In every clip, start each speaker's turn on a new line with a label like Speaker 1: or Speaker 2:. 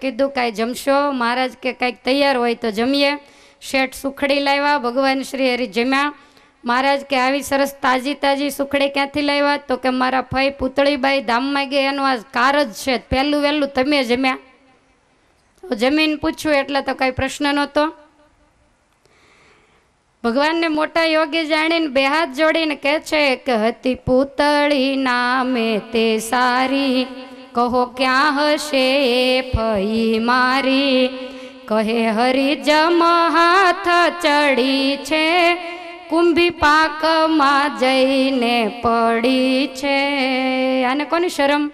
Speaker 1: કીધું, કાંઈ જમશો? મહારાજ કે કાંઈક તૈયાર હોય તો જમીએ. શેઠ સુખડી લાવ્યા, ભગવાન શ્રી હરિ જમ્યા. મહારાજ કે, આવી સરસ તાજી તાજી સુખડી ક્યાંથી લાવ્યા? તો કે, મારા ફઈ પુતળીબાઈ ધામમાં ગઈ, એનું આ કાર જ છે, પહેલું વહેલું તમે જમ્યા. તો જમીન પૂછ્યું, એટલે તો કાંઈ પ્રશ્ન નહોતો. ભગવાનને મોટા યોગી જાણીને બે હાથ જોડીને કહે છે કે હતી પૂતળી, નામે તે સારી. કહો, ક્યાં હશે ફઈ મારી? કહે, હરી હાથ ચડી છે, કુંભી પાકમાં જઈને પડી છે. આને કોની શરમ?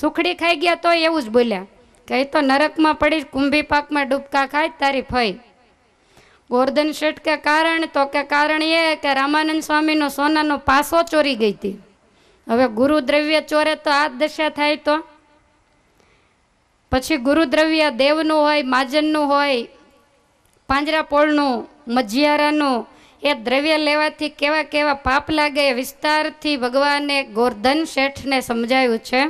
Speaker 1: સુખડી ખાઈ ગયા તો એવું જ બોલ્યા. કે તો નરકમાં પડી કુંભી પાકમાં ડૂબકા ખાય તારી ફઈ. ગોરધન શેઠ કે કારણ? તો કે કારણ એ કે રામાનંદ સ્વામીનો સોનાનો પાસો ચોરી ગઈ હતી. હવે ગુરુ દ્રવ્ય ચોરે તો આ દશા થાય તો? પછી ગુરુદ્રવ્ય દેવનું હોય, માજનનું હોય, પાંજરાપોળનું મજિયારાનું એ દ્રવ્ય લેવાથી કેવા કેવા પાપ લાગે વિસ્તારથી ભગવાને ગોરધન શેઠને સમજાયું છે.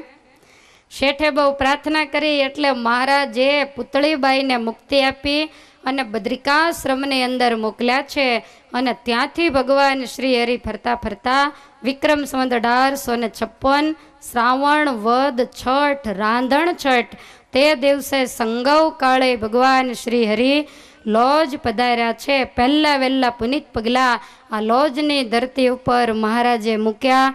Speaker 1: શેઠે બહુ પ્રાર્થના કરી એટલે મહારાજે પુતળીબાઈને મુક્તિ આપી અને બદ્રિકાશ્રમની અંદર મોકલ્યા છે અને ત્યાંથી ભગવાન શ્રી હરિ ફરતા ફરતા વિક્રમ સંવત અઢારસો ને છપ્પન, શ્રાવણ વદ છઠ, રાંધણ છઠ, તે દિવસે સંગવ કાળે ભગવાન શ્રી હરિ લોજ પધાર્યા છે. પહેલા વહેલા પુનિત પગલા આ લોજની ધરતી ઉપર મહારાજે મૂક્યા.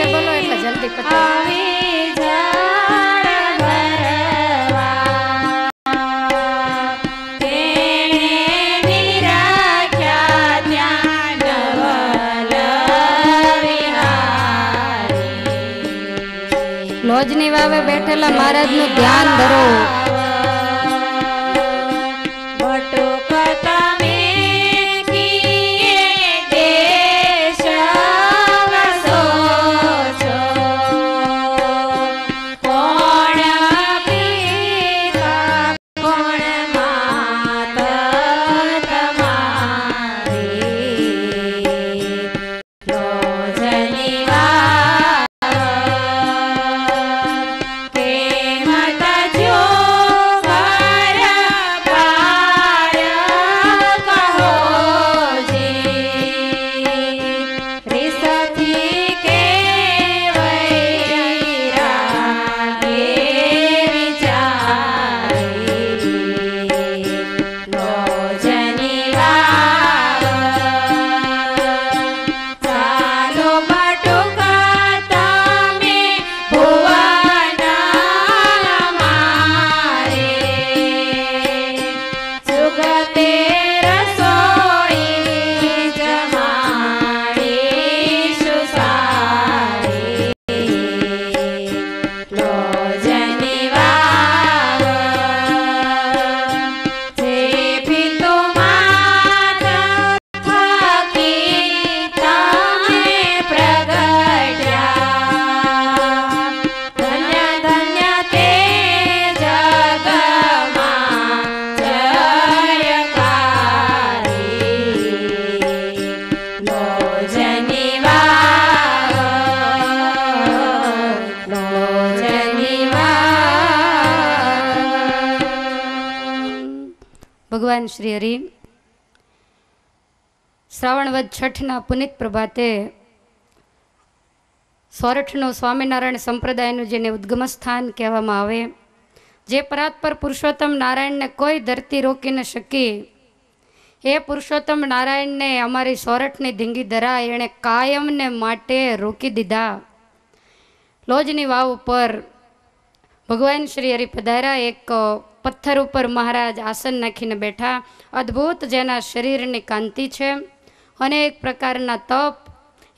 Speaker 1: સાથે બોલો એટલે જલ્દી લોજની વાવે બેઠેલા મહારાજનું ધ્યાન ધરો. ભગવાન શ્રી હરિ શ્રાવણવદ છઠના પુનિત પ્રભાતે સોરઠનું સ્વામિનારાયણ સંપ્રદાયનું જેને ઉદ્ગમ સ્થાન કહેવામાં આવે, જે પરાત્પર પુરુષોત્તમ નારાયણને કોઈ ધરતી રોકી ન શકી. એ પુરુષોત્તમ નારાયણને અમારી સોરઠની ધીંગી ધરા એણે કાયમને માટે રોકી દીધા. લોજની વાવ ઉપર ભગવાન શ્રી હરિ પધાર્યા, એક પથ્થર ઉપર મહારાજ આસન નાખીને બેઠા. અદ્ભુત જેના શરીરની કાંતિ છે અનેક પ્રકારના તપ.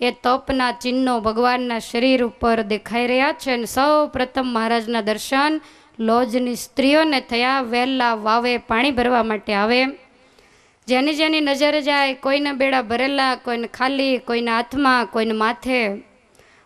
Speaker 1: એ તપના ચિહ્નો ભગવાનના શરીર ઉપર દેખાઈ રહ્યા છે અને સૌ પ્રથમ મહારાજના દર્શન લોજની સ્ત્રીઓને થયા. વહેલા વાવે પાણી ભરવા માટે આવે. જેની જેની નજરે જાય, કોઈના બેડા ભરેલા, કોઈને ખાલી, કોઈના હાથમાં, કોઈને માથે.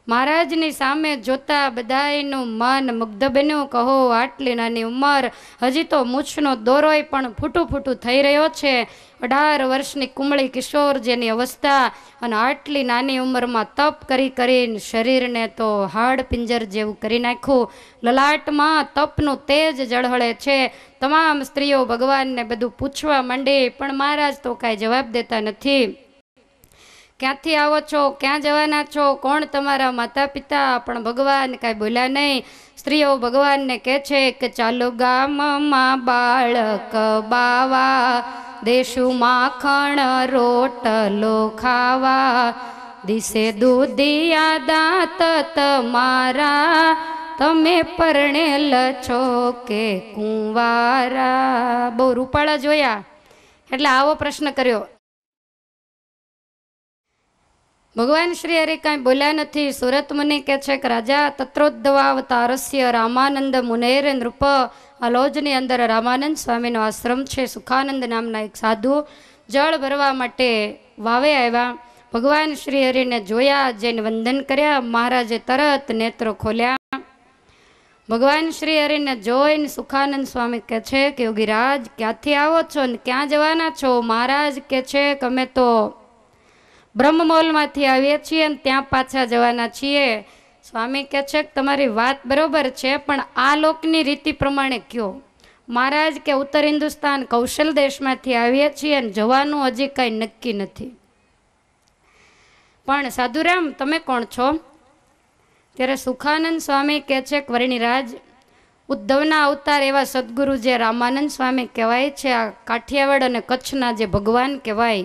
Speaker 1: મહારાજની સામે જોતા બધાયનું મન મુગ્ધ બન્યું. કહો, આટલી નાની ઉંમર, હજી તો મૂછનો દોરોય પણ ફૂટું ફૂટું થઈ રહ્યો છે. અઢાર વર્ષની કુમળી કિશોર જેની અવસ્થા અને આટલી નાની ઉંમરમાં તપ કરી કરીને શરીરને તો હાડ પિંજર જેવું કરી નાખ્યું. લલાટમાં તપનું તેજ જળહળે છે. તમામ સ્ત્રીઓ ભગવાનને બધું પૂછવા માંડી, પણ મહારાજ તો કાંઈ જવાબ દેતા નથી. ક્યાંથી આવો છો? ક્યાં જવાના છો? કોણ તમારા માતા પિતા પણ ભગવાન કાંઈ બોલ્યા નહીં. સ્ત્રીઓ ભગવાનને કહે છે કે ચાલો ગામમાં બાળક બાવા, દેશું માખણ રોટલો ખાવા. દિશે દૂધિયા દાંત તમારા તમે પરણેલ છો કે કુંવારા. બહુ રૂપાળા જોયા. એટલે આવો પ્રશ્ન કર્યો. ભગવાન શ્રી હરિ કાંઈ બોલ્યા નથી. સુરત મુનિ કે છે કે, રાજા, તત્રોદ્ધવાવતારસ્ય રામાનંદ મુનેર નૃપ. આ લોજની અંદર રામાનંદ સ્વામીનો આશ્રમ છે, સુખાનંદ નામના એક સાધુ. જળ ભરવા માટે વાવે આવ્યા. ભગવાન શ્રી હરિને જોયા, જેને વંદન કર્યા. મહારાજે તરત નેત્રો ખોલ્યા. ભગવાન શ્રી હરિને જોઈને સુખાનંદ સ્વામી કહે છે કે, યોગીરાજ, ક્યાંથી આવો છો ને ક્યાં જવાના છો? મહારાજ કે છે કે, અમે તો બ્રહ્મમોલમાંથી આવીએ છીએ અને ત્યાં પાછા જવાના છીએ. સ્વામી કહે છે કે તમારી વાત બરોબર છે, પણ આ લોકની રીતિ પ્રમાણે કયો? મહારાજ કે ઉત્તર હિન્દુસ્તાન કૌશલ દેશમાંથી આવીએ છીએ અને જવાનું હજી કાંઈ નક્કી નથી. પણ સાધુરામ, તમે કોણ છો? ત્યારે સુખાનંદ સ્વામી કહે છે વર્ણિરાજ, ઉદ્ધવના અવતાર એવા સદગુરુ જે રામાનંદ સ્વામી કહેવાય છે, આ કાઠિયાવાડ અને કચ્છના જે ભગવાન કહેવાય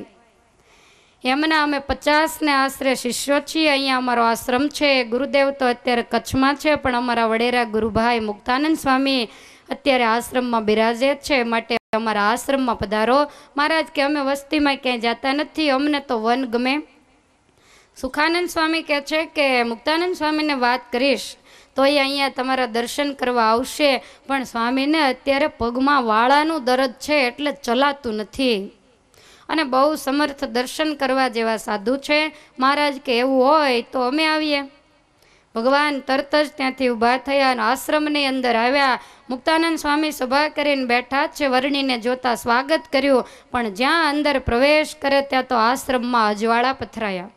Speaker 1: એમના અમે પચાસને આશરે શિષ્યો છીએ. અહીંયા અમારો આશ્રમ છે ગુરુદેવ તો અત્યારે કચ્છમાં છે, પણ અમારા વડેરા ગુરુભાઈ મુક્તાનંદ સ્વામી અત્યારે આશ્રમમાં બિરાજે છે. માટે અમારા આશ્રમમાં પધારો. મહારાજ કે અમે વસ્તીમાં ક્યાંય જતા નથી, અમને તો વન ગમે. સુખાનંદ સ્વામી કહે છે કે, મુક્તાનંદ સ્વામીને વાત કરીશ, તો એ અહીંયા તમારા દર્શન કરવા આવશે. પણ સ્વામીને અત્યારે પગમાં વાળાનું દર્દ છે, એટલે ચલાતું નથી. અને બહુ સમર્થ દર્શન કરવા જેવા સાધુ છે. મહારાજ કે એવું હોય તો અમે આવીએ. ભગવાન તરત જ ત્યાંથી ઊભા થયા અને આશ્રમની અંદર આવ્યા. મુક્તાનંદ સ્વામી સભા કરીને બેઠા છે, વર્ણીને જોતા સ્વાગત કર્યું. પણ જ્યાં અંદર પ્રવેશ કરે ત્યાં તો આશ્રમમાં અજવાળા પથરાયા.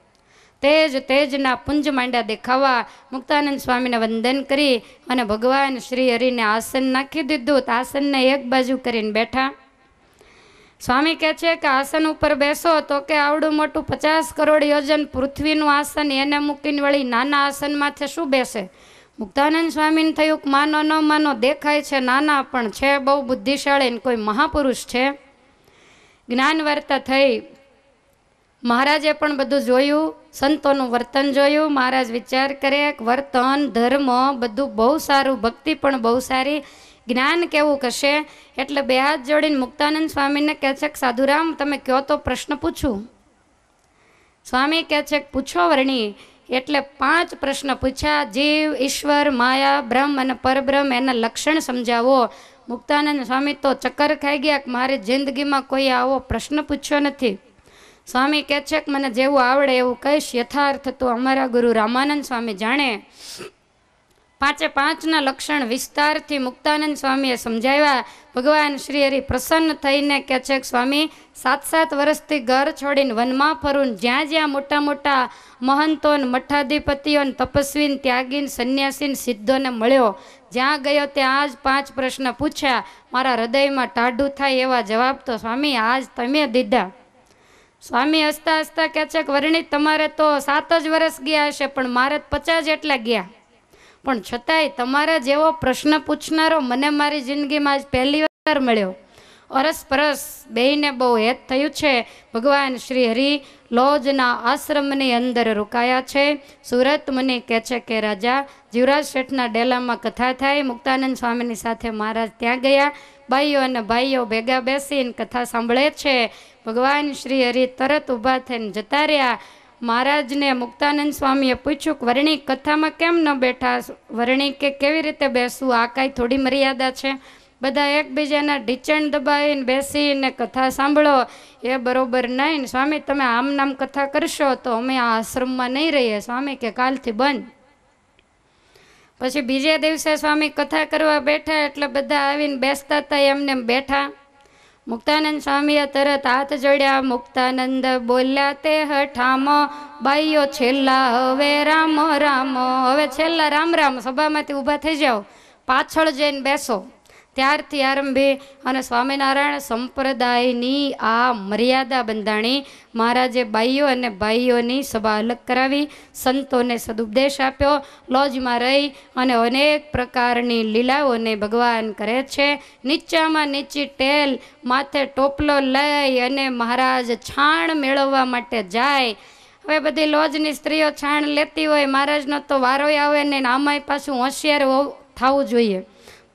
Speaker 1: તેજ તેજના પુંજ માંડ્યા દેખાવા મુક્તાનંદ સ્વામીને વંદન કરી અને ભગવાન શ્રી હરિને આસન નાખી દીધું. આસનને એક બાજુ કરીને બેઠા. સ્વામી કહે છે કે આસન ઉપર બેસો તો કે આવડું મોટું પચાસ કરોડ યોજન પૃથ્વીનું આસન એને મૂકીને વળી નાના આસનમાંથી શું બેસે? મુક્તાનંદ સ્વામીને થયું કે માનો ન માનો દેખાય છે, નાના પણ છે, બહુ બુદ્ધિશાળી ને કોઈ મહાપુરુષ છે. જ્ઞાન વાર્તા થઈ. મહારાજે પણ બધું જોયું, સંતોનું વર્તન જોયું. મહારાજ વિચાર કરે વર્તન, ધર્મ બધું બહુ સારું, ભક્તિ પણ બહુ સારી. જ્ઞાન કેવું કશે એટલે બે હાથ જોડીને મુક્તાનંદ સ્વામીને કહે છે કે, સાધુરામ, તમે કહો તો પ્રશ્ન પૂછું? સ્વામી કહે છે કે, પૂછો વર્ણી. એટલે પાંચ પ્રશ્ન પૂછ્યા. જીવ, ઈશ્વર, માયા, બ્રહ્મ અને પરબ્રહ્મ એના લક્ષણ સમજાવો. મુક્તાનંદ સ્વામી તો ચક્કર ખાઈ ગયા કે, મારી જિંદગીમાં કોઈ આવો પ્રશ્ન પૂછ્યો નથી. સ્વામી કહે છે કે, મને જેવું આવડે એવું કહીશ. યથાર્થ તો અમારા ગુરુ રામાનંદ સ્વામી જાણે. પાંચે પાંચના લક્ષણ વિસ્તારથી મુક્તાનંદ સ્વામીએ સમજાવ્યા. ભગવાન શ્રી હરિ પ્રસન્ન થઈને કહે છે કે, સ્વામી સાત સાત વર્ષથી ઘર છોડીને વનમાં ફરું જ્યાં જ્યાં મોટા મોટા મહંતોન, મઠાધિપતિઓને તપસ્વીન, ત્યાગીન, સંન્યાસીન સિદ્ધોને મળ્યો. જ્યાં ગયો ત્યાં જ પાંચ પ્રશ્ન પૂછ્યા. મારા હૃદયમાં ટાઢું થાય એવા જવાબ તો, સ્વામી, આજ તમે દીધા. સ્વામી હસતા હસતા કહે છે કે, વર્ણિત તમારે તો સાત જ વર્ષ ગયા હશે, પણ મારે પચાસ જેટલા ગયા. પણ છતાંય તમારા જેવો પ્રશ્ન પૂછનારો મને મારી જિંદગીમાં જ પહેલી વાર મળ્યો. અરસપરસ બેયને બહુ હેત થયું છે. ભગવાન શ્રી હરિ લોજના આશ્રમની અંદર રોકાયા છે. સુરત મને કહે છે કે, રાજા, જીવરાજ શેઠના ડેલામાં કથા થાય. મુક્તાનંદ સ્વામીની સાથે મહારાજ ત્યાં ગયા. ભાઈઓ અને ભાઈઓ ભેગા બેસીને કથા સાંભળે છે. ભગવાન શ્રી હરિ તરત ઊભા થઈને જતા રહ્યા. મહારાજને મુક્તાનંદ સ્વામીએ પૂછ્યું કે વર્ણિક કથામાં કેમ ન બેઠા વર્ણિક કે કેવી રીતે બેસવું? આ કાંઈ થોડી મર્યાદા છે? બધા એકબીજાના ઢીચણ દબાવીને બેસીને કથા સાંભળો. એ બરોબર નહીં સ્વામી, તમે આમ નામ કથા કરશો તો અમે આ આશ્રમમાં નહીં રહીએ. સ્વામી કે કાલથી બંધ. પછી બીજે દિવસે સ્વામી કથા કરવા બેઠા એટલે બધા આવીને બેસતા હતા એમને બેઠા. મુક્તાનંદ સ્વામીએ તરત હાથ જોડ્યા. મુક્તાનંદ બોલ્યા, તે હઠામો, બાઈઓ છેલ્લા, હવે રામ રામ, હવે છેલ્લા રામ રામ. સભામાંથી ઊભા થઈ જાઓ. પાછળ જઈને બેસો. ત્યારથી આરંભી અને સ્વામિનારાયણ સંપ્રદાયની આ મર્યાદા બંધાણી મહારાજે બાઈઓ અને ભાઈઓની સભા અલગ કરાવી, સંતોને સદુપદેશ આપ્યો, લોજમાં રહી અને અનેક પ્રકારની લીલાઓને ભગવાન કરે છે. નીચામાં નીચી ટેલ, માથે ટોપલો લઈ અને મહારાજ છાણ મેળવવા માટે જાય. હવે બધી લોજની સ્ત્રીઓ છાણ લેતી હોય, મહારાજનો તો વારો આવે ને આમાંય પાછું હોશિયાર થવું જોઈએ.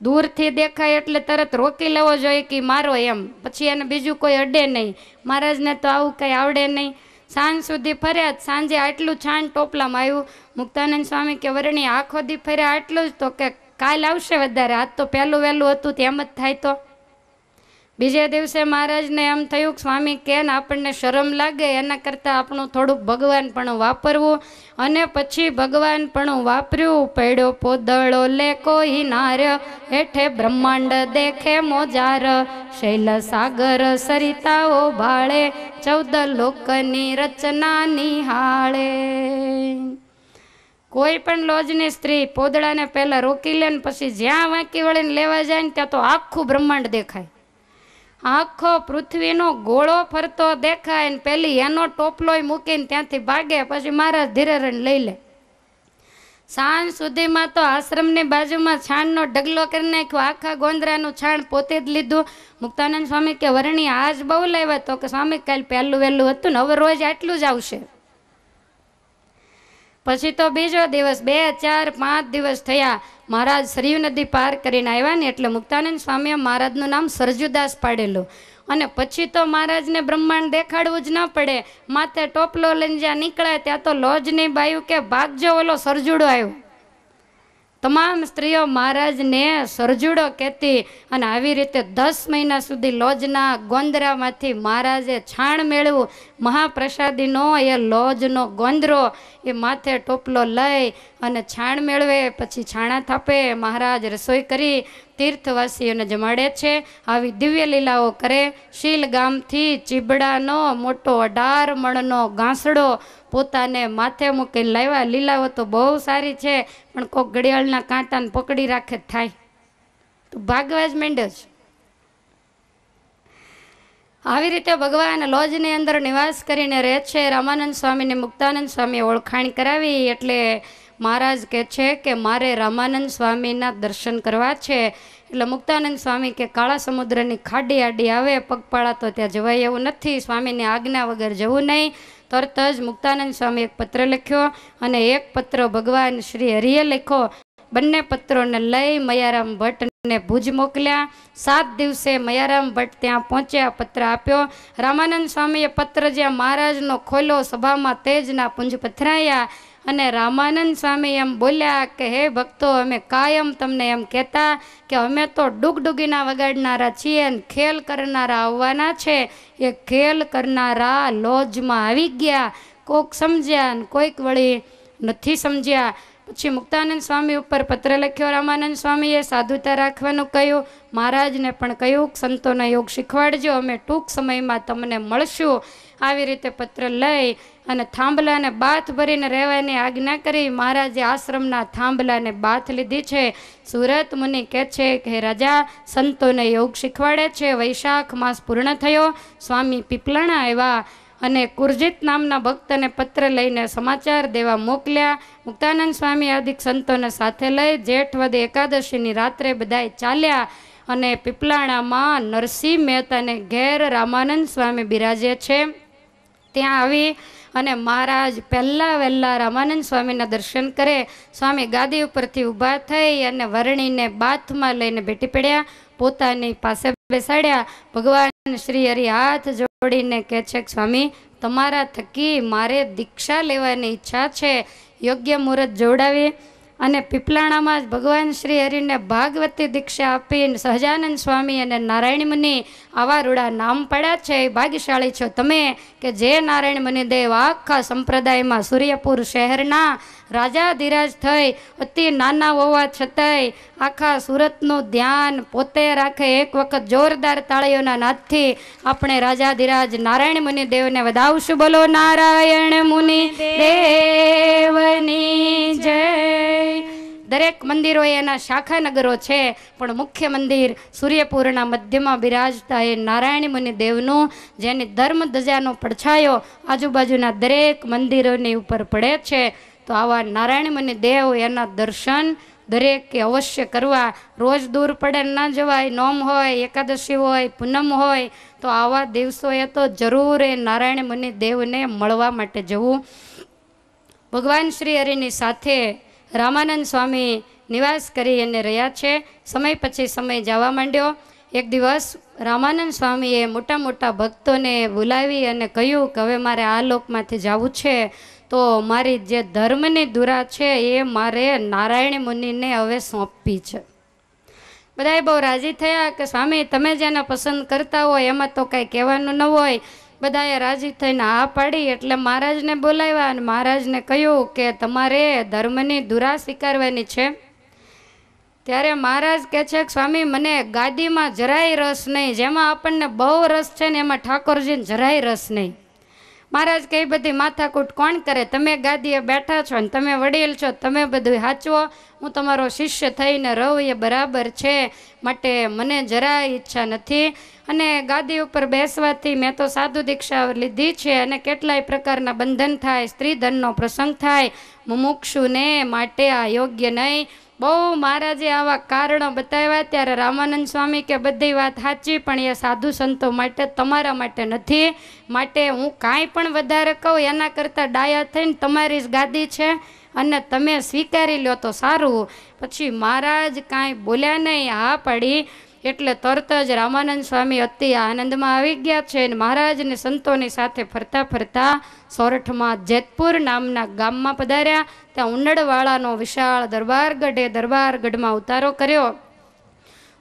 Speaker 1: દૂરથી દેખાય એટલે તરત રોકી લેવો જોઈએ કે મારો એમ. પછી એને બીજું કોઈ અડે નહીં. મહારાજને તો આવું કંઈ આવડે નહીં. સાંજ સુધી ફર્યા સાંજે આટલું છાણ ટોપલામાં આવ્યું. મુક્તાનંદ સ્વામી કે, વરણી, આખો દી ફર્યા આટલું જ તો કે કાલ આવશે વધારે. આજ તો પહેલું વહેલું હતું, તેમ જ થાય તો. બીજે દિવસે મહારાજને એમ થયું કે સ્વામી કે ને આપણને શરમ લાગે? એના કરતાં આપણું થોડુંક ભગવાન પણ વાપરવું. અને પછી ભગવાન પણ વાપર્યું પડ્યો પોદળો લે કોઈ નાર, હેઠે બ્રહ્માંડ દેખે મોજાર, શૈલ સાગર સરિતાઓ ભાળે, ચૌદ લોકની રચના નિહાળે કોઈ પણ લોજની સ્ત્રી પોદળાને પહેલાં રોકી લે ને પછી જ્યાં વાંકી વળીને લેવા જાય ને ત્યાં તો આખું બ્રહ્માંડ દેખાય. આખો પૃથ્વીનો ગોળો ફરતો દેખાય ને પેલી એનો ટોપલોય મૂકીને ત્યાંથી ભાગે, પછી મહારાજ ધીરે લઈ લે. સાંજ સુધીમાં તો આશ્રમની બાજુમાં છાણનો ઢગલો કરી નાખ્યો. આખા ગોંદરાનું છાણ પોતે જ લીધું. મુક્તાનંદ સ્વામી કે, વરણી આજ બહુ લાવ્યા તો કે સ્વામી કાલ પહેલું વહેલું હતું ને? હવે રોજ આટલું જ આવશે. પછી તો બીજો દિવસ બે, ચાર, પાંચ દિવસ થયા. મહારાજ સરયુ નદી પાર કરીને આવ્યા ને એટલે મુક્તાનંદ સ્વામીએ મહારાજનું નામ સરજુદાસ પાડેલું. અને પછી તો મહારાજને બ્રહ્માંડ દેખાડવું જ ન પડે. માથે ટોપલો લઈને જ્યાં નીકળે ત્યાં તો લોજની બાયું કે ભાગજો ઓલો સરજુડો આવ્યો. તમામ સ્ત્રીઓ મહારાજને સરજુડો કહેતી અને આવી રીતે દસ મહિના સુધી લોજના ગોંદરામાંથી મહારાજે છાણ મેળવું મહાપ્રસાદીનો, એ લોજનો ગોંદરો, એ માથે ટોપલો લઈ અને છાણ મેળવે, પછી છાણા થાપે, મહારાજ રસોઈ કરી, તીર્થવાસીઓને જમાડે છે. આવી દિવ્ય લીલાઓ કરે શીલ ગામથી ચીબડાનો, મોટો અઢાર મણનો ઘાસડો પોતાને માથે મૂકીને લાવ્યા. લીલાઓ તો બહુ સારી છે, પણ કોક ઘડિયાળના કાંટાને પકડી રાખે, થાય. તો ભાગવા જ માંડે જ આવી રીતે ભગવાન લોજની અંદર નિવાસ કરીને રહે છે. રામાનંદ સ્વામીને મુક્તાનંદ સ્વામીએ ઓળખાણ કરાવી એટલે મહારાજ કહે છે કે મારે રામાનંદ સ્વામીના દર્શન કરવા છે. એટલે મુક્તાનંદ સ્વામી કે કાળા સમુદ્રની ખાડી આડી આવે, પગપાળા તો ત્યાં જવાય એવું નથી. સ્વામીની આજ્ઞા વગર જવું નહીં. તરત જ મુક્તાનંદ સ્વામી એક પત્ર લખ્યો અને એક પત્ર ભગવાન શ્રી હરિએ લખ્યો. બંને પત્રોને લઈ મયારામ ભટ્ટને ભુજ મોકલ્યા. સાત દિવસે મયારામ ભટ્ટ ત્યાં પહોંચ્યા, પત્ર આપ્યો. રામાનંદ સ્વામીએ પત્ર જ્યાં મહારાજનો ખોલો સભામાં તેજના પુંજ પથરાયા અને રામાનંદ સ્વામી એમ બોલ્યા કે, હે ભક્તો, અમે કાયમ તમને એમ કહેતા કે અમે તો ડુગડુગીના વગાડનારા છીએ અને ખેલ કરનારા આવવાના છે. એ ખેલ કરનારા લોજમાં આવી ગયા. કોક સમજ્યા ને કોઈક વળી નથી સમજ્યા. પછી મુક્તાનંદ સ્વામી ઉપર પત્ર લખ્યો, રામાનંદ સ્વામીએ સાધુતા રાખવાનું કહ્યું. મહારાજને પણ કહ્યું, સંતોનો યોગ શીખવાડજો, અમે ટૂંક સમયમાં તમને મળશું. આવી રીતે પત્ર લઈ અને થાંભલાને બાથ ભરીને રહેવાની આજ્ઞા કરી મહારાજે આશ્રમના થાંભલાને બાથ લીધી છે. સુરત મુનિ કહે છે કે રાજા, સંતોને યોગ શીખવાડે છે. વૈશાખ માસ પૂર્ણ થયો. સ્વામી પીપલાણા આવ્યા. અને કુરજીત નામના ભક્તને પત્ર લઈને સમાચાર દેવા મોકલ્યા. મુક્તાનંદ સ્વામી આદિક સંતોને સાથે લઈ જેઠવદ એકાદશીની રાત્રે બધાએ ચાલ્યા અને પીપલાણામાં નરસિંહ મહેતાને ઘેર રામાનંદ સ્વામી બિરાજે છે. ત્યાં આવી અને મહારાજ પહેલાં વહેલા રામાનંદ સ્વામીના દર્શન કરે. સ્વામી ગાદી ઉપરથી ઊભા થઈ અને વરણીને બાથમાં લઈને ભેટી પડ્યા. પોતાની પાસે બેસાડ્યા. ભગવાન શ્રી હરિ હાથ જો જોડીને કહે છે, સ્વામી, તમારા થકી મારે દીક્ષા લેવાની ઈચ્છા છે. યોગ્ય મુહૂર્ત જોડાવી અને પીપલાણામાં જ ભગવાન શ્રી હરિને ભાગવતી દીક્ષા આપીને સહજાનંદ સ્વામી અને નારાયણ મુનિ આવા રૂડા નામ પડ્યા છે. એ ભાગ્યશાળી છો તમે કે જે નારાયણ મુનિદેવ આખા સંપ્રદાયમાં સૂર્યપુર શહેરના રાજાધિરાજ થઈ, અતિ નાના હોવા છતાંય આખા સુરતનું ધ્યાન પોતે રાખે. એક વખત જોરદાર તાળીઓના નાદથી આપણે રાજાધિરાજ નારાયણ મુનિ દેવને વધાવશું. બોલો, નારાયણ મુનિ દેવની જય. દરેક મંદિરો એના શાખા નગરો છે, પણ મુખ્ય મંદિર સૂર્યપુરના મધ્યમાં બિરાજતા એ નારાયણ મુનિ દેવનું જેની ધર્મ ધજાનો પડછાયો આજુબાજુના દરેક મંદિરોની ઉપર પડે છે. તો આવા નારાયણ મુનિ દેવ એના દર્શન દરેકે અવશ્ય કરવા. રોજ દૂર પડે ન જવાય, નોમ હોય, એકાદશી હોય, પૂનમ હોય, તો આવા દિવસોએ તો જરૂર એ નારાયણ મુનિ દેવને મળવા માટે જવું. ભગવાન શ્રી હરિની સાથે રામાનંદ સ્વામી નિવાસ કરી અને રહ્યા છે. સમય પછી સમય જવા માંડ્યો. એક દિવસ રામાનંદ સ્વામીએ મોટા મોટા ભક્તોને બોલાવી અને કહ્યું કે હવે મારે આ લોકમાંથી જવું છે. તો મારી જે ધર્મની દુરા છે એ મારે નારાયણ મુનિને હવે સોંપવી છે. બધાએ બહુ રાજી થયા કે સ્વામી, તમે જેને પસંદ કરતા હોય એમાં તો કાંઈ કહેવાનું ન હોય. બધાએ રાજી થઈને આ પાડી એટલે મહારાજને બોલાવ્યા અને મહારાજને કહ્યું કે તમારે ધર્મની દુરા સ્વીકારવાની છે. ત્યારે મહારાજ કહે છે કે સ્વામી, મને ગાદીમાં જરાય રસ નહીં. જેમાં આપણને બહુ રસ છે ને એમાં ઠાકોરજીને જરાય રસ નહીં. મહારાજ કે એ બધી માથાકૂટ કોણ કરે? તમે ગાદીએ બેઠા છો ને તમે વડીલ છો, તમે બધું હાચવો હું તમારો શિષ્ય થઈને રહું, એ બરાબર છે. માટે મને જરાય ઈચ્છા નથી. અને ગાદી ઉપર બેસવાથી મેં તો સાધુ દીક્ષા લીધી છે અને કેટલાય પ્રકારના બંધન થાય સ્ત્રી ધનનો પ્રસંગ થાય. મુમુક્ષુને માટે આ યોગ્ય નહીં. બહુ મહારાજે આવા કારણો બતાવ્યા. ત્યારે રામાનંદ સ્વામી કે, બધી વાત સાચી, પણ એ સાધુ સંતો માટે, તમારા માટે નથી. માટે હું કાંઈ પણ વધારે કહું, એના કરતાં ડાયા થઈને તમારી જ ગાદી છે અને તમે સ્વીકારી લો તો સારું. પછી મહારાજ કાંઈ બોલ્યા નહીં, હા પાડી. એટલે તરત જ રામાનંદ સ્વામી અતિ આનંદમાં આવી ગયા છે અને મહારાજને સંતોની સાથે ફરતા ફરતા સોરઠમાં જેતપુર નામના ગામમાં પધાર્યા. ત્યાં ઉનડવાળાનો વિશાળ દરબારગઢે દરબારગઢમાં ઉતારો કર્યો.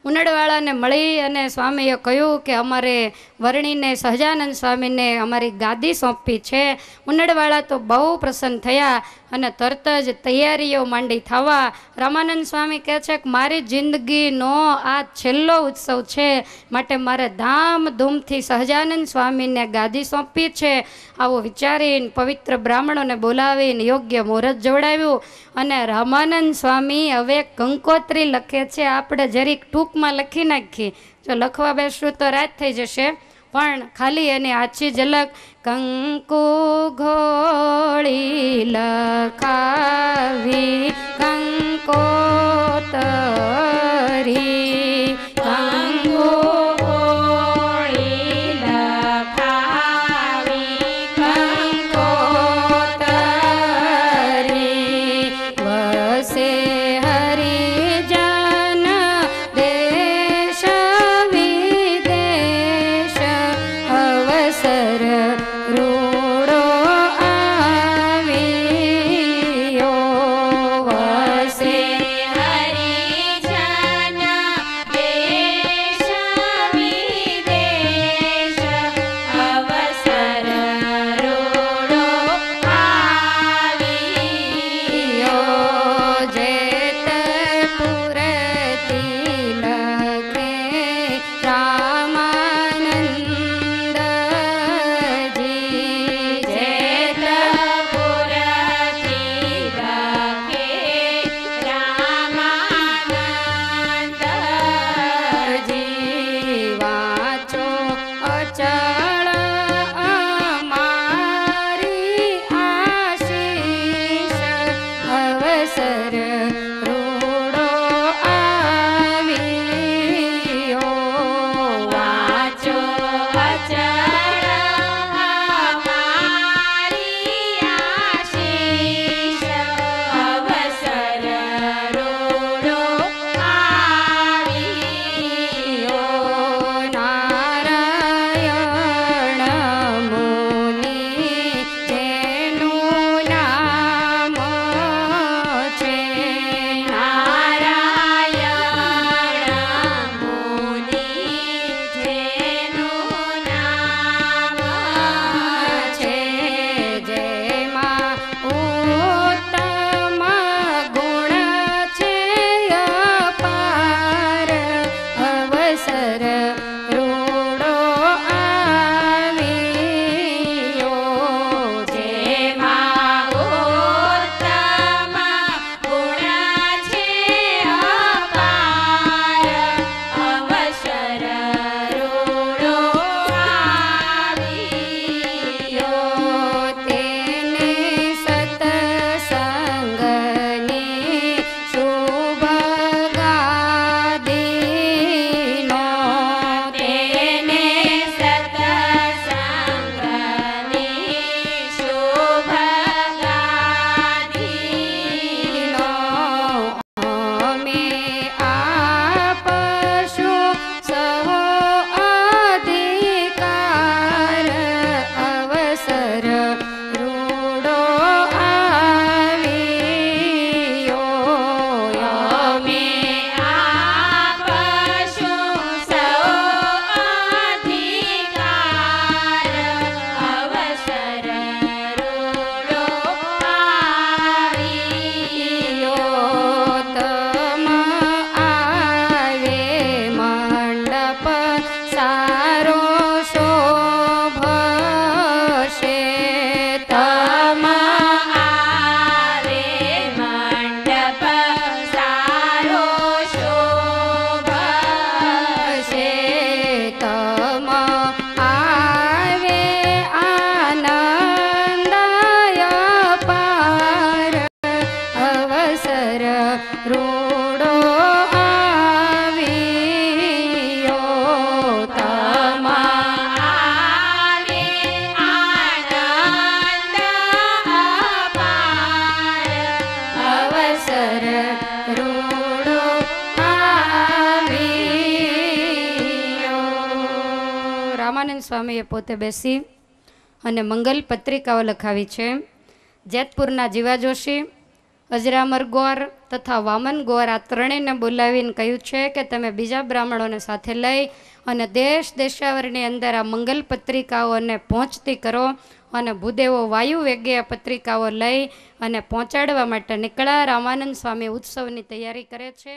Speaker 1: ઉનડવાળાને મળી અને સ્વામીએ કહ્યું કે અમારે વર્ણીને સહજાનંદ સ્વામીને અમારી ગાદી સોંપી છે. ઉનડવાળા તો બહુ પ્રસન્ન થયા. અને તરત જ તૈયારીઓ માંડી. થવા રામાનંદ સ્વામી કહે છે કે મારી જિંદગીનો આ છેલ્લો ઉત્સવ છે, માટે મારે ધામધૂમથી સહજાનંદ સ્વામીને ગાદી સોંપી છે. આવો વિચારીને પવિત્ર બ્રાહ્મણોને બોલાવીને યોગ્ય મુહૂર્ત જોડાવ્યું અને રામાનંદ સ્વામી હવે કંકોત્રી લખે છે. આપણે જરીક ટૂંકમાં લખી નાખીએ. જો લખવા બેસશું તો રાત થઈ જશે. પણ ખાલી એની આછી ઝલક કંકુ ઘોળી લખાવી કંકુ સ્વામીએ પોતે બેસી અને મંગલ પત્રિકાઓ લખાવી છે. જેતપુરના જીવા જોશી અજરામર ગોર તથા વામન ગોર આ ત્રણેયને બોલાવીને કહ્યું છે કે તમે બીજા બ્રાહ્મણોને સાથે લઈ અને દેશ દેશાવરની અંદર આ મંગલ પત્રિકાઓને પહોંચતી કરો અને ભૂદેવો વાયુ વેગે આ પત્રિકાઓ લઈ અને પહોંચાડવા માટે નીકળ્યા રામાનંદ સ્વામી ઉત્સવની તૈયારી કરે છે.